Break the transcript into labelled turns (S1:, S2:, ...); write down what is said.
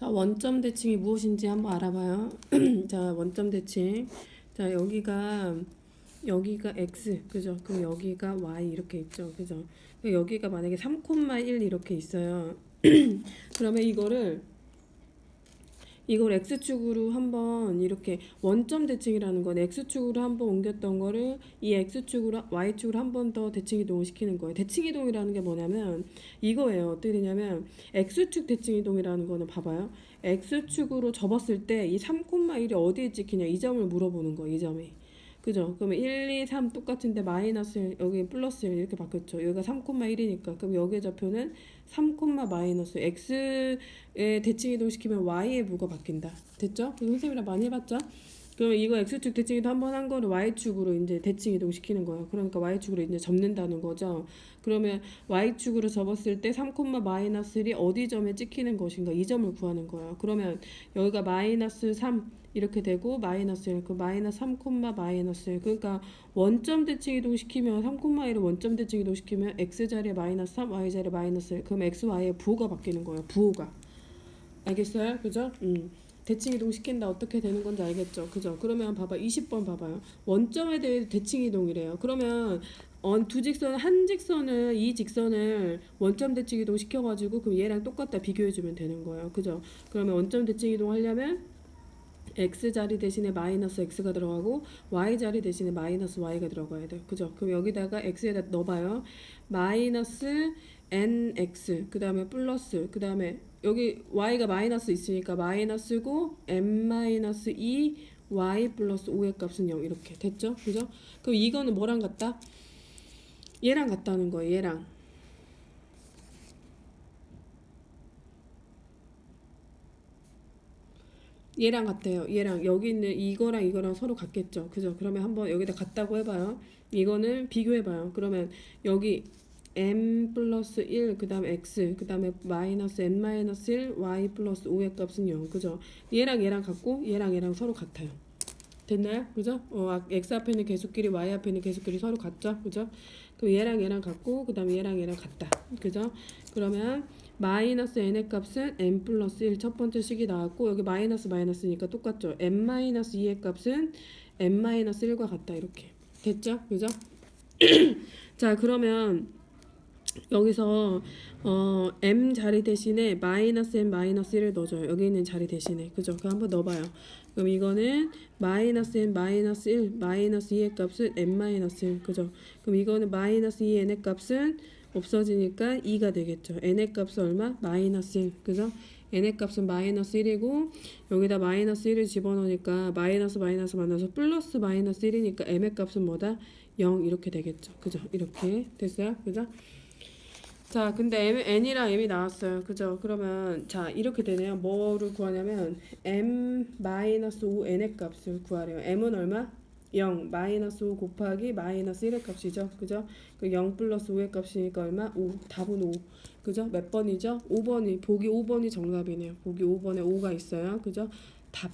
S1: 자, 원점 대칭이 무엇인지 한번 알아봐요. 자, 원점 대칭. 자, 여기가 여기가 x, 그죠? 그럼 여기가 y 이렇게 있죠, 그죠? 여기가 만약에 3,1 이렇게 있어요. 그러면 이거를 이걸 x축으로 한번 이렇게 원점 대칭이라는 건 x축으로 한번 옮겼던 거를 이 x축으로 y축으로 한 번 더 대칭 이동을 시키는 거예요. 대칭 이동이라는 게 뭐냐면 이거예요. 어떻게 되냐면 x축 대칭 이동이라는 거는 봐봐요. x축으로 접었을 때 이 3,1이 어디에 찍히냐 이 점을 물어보는 거예요. 이 점이. 그죠? 그러면 1, 2, 3 똑같은데 마이너스 1, 여기 플러스 1 이렇게 바뀌었죠. 여기가 3,1이니까 그럼 여기에 좌표는 3, 마이너스 x에 대칭 이동시키면 y의 부가 바뀐다. 됐죠? 선생님이랑 많이 해봤죠? 그러면 이거 x축 대칭 이동 한번 한 거를 y축으로 이제 대칭 이동시키는 거예요. 그러니까 y축으로 이제 접는다는 거죠. 그러면 y축으로 접었을 때 3, 마이너스 1이 어디 점에 찍히는 것인가 이 점을 구하는 거예요. 그러면 여기가 마이너스 3 이렇게 되고 마이너스 1, 그 마이너스 3, 마이너스 1. 그러니까 원점 대칭 이동시키면 3, 1을 원점 대칭 이동시키면 x 자리에 마이너스 3, y 자리에 마이너스 1. 그럼 x, y의 부호가 바뀌는 거예요. 부호가. 알겠어요? 그죠? 음. 대칭 이동 시킨다 어떻게 되는 건지 알겠죠? 그죠? 그러면 봐봐 20번 봐봐요. 원점에 대해 대칭 이동이래요. 그러면 어, 두 직선 한 직선을 이 직선을 원점 대칭 이동 시켜가지고 그럼 얘랑 똑같다 비교해주면 되는 거예요. 그죠? 그러면 원점 대칭 이동 하려면 x 자리 대신에 마이너스 x가 들어가고 y 자리 대신에 마이너스 y가 들어가야 돼요. 그죠? 그럼 여기다가 x에다 넣어봐요. 마이너스 nx 그 다음에 플러스 그 다음에 여기 y가 마이너스 있으니까 마이너스고 n 마이너스 2 y 플러스 5의 값은 0 이렇게 됐죠? 그죠? 그럼 이거는 뭐랑 같다? 얘랑 같다는 거예요. 얘랑 얘랑 같아요. 얘랑 여기 있는 이거랑 이거랑 서로 같겠죠. 그죠? 그러면 한번 여기다 같다고 해봐요. 이거는 비교해봐요. 그러면 여기 m 플러스 1, 그 다음에 x, 그 다음에 마이너스 n 마이너스 1, y 플러스 5의 값은 0. 그죠? 얘랑 얘랑 같고 얘랑 얘랑 서로 같아요. 됐나요? 그죠? 어, 아, x 앞에 있는 계수끼리 y 앞에 있는 계수끼리 서로 같죠? 그죠? 그럼 얘랑 얘랑 같고 그 다음에 얘랑 얘랑 같다. 그죠? 그러면 마이너스 n의 값은 n 플러스 1 첫 번째 식이 나왔고 여기 마이너스 마이너스니까 똑같죠. n 마이너스 2의 값은 n 마이너스 1과 같다 이렇게 됐죠? 그죠? 자 그러면 여기서 어, m 자리 대신에 마이너스 n 마이너스 1을 넣어줘요. 여기 있는 자리 대신에 그죠? 그 한번 넣어봐요. 그럼 이거는 마이너스 n 마이너스 1 마이너스 2의 값은 n 마이너스 1 그죠? 그럼 이거는 마이너스 2 n의 값은 없어지니까 2가 되겠죠. n의 값은 얼마? 마이너스 1 그죠? n의 값은 마이너스 1이고 여기다 마이너스 1을 집어넣으니까 마이너스 마이너스 만나서 플러스 마이너스 1이니까 m의 값은 뭐다? 0 이렇게 되겠죠. 그죠? 이렇게 됐어요? 그죠? 자, 근데 M, n이랑 m이 나왔어요. 그죠? 그러면 자 이렇게 되네요. 뭐를 구하냐면 m 마이너스 5 n의 값을 구하래요. m은 얼마? 0 마이너스 5 곱하기 마이너스 1의 값이죠. 그죠? 그0 플러스 5의 값이니까 얼마? 5. 답은 5. 그죠? 몇 번이죠? 5번이 보기 5번이 정답이네요. 보기 5번에 5가 있어요. 그죠? 답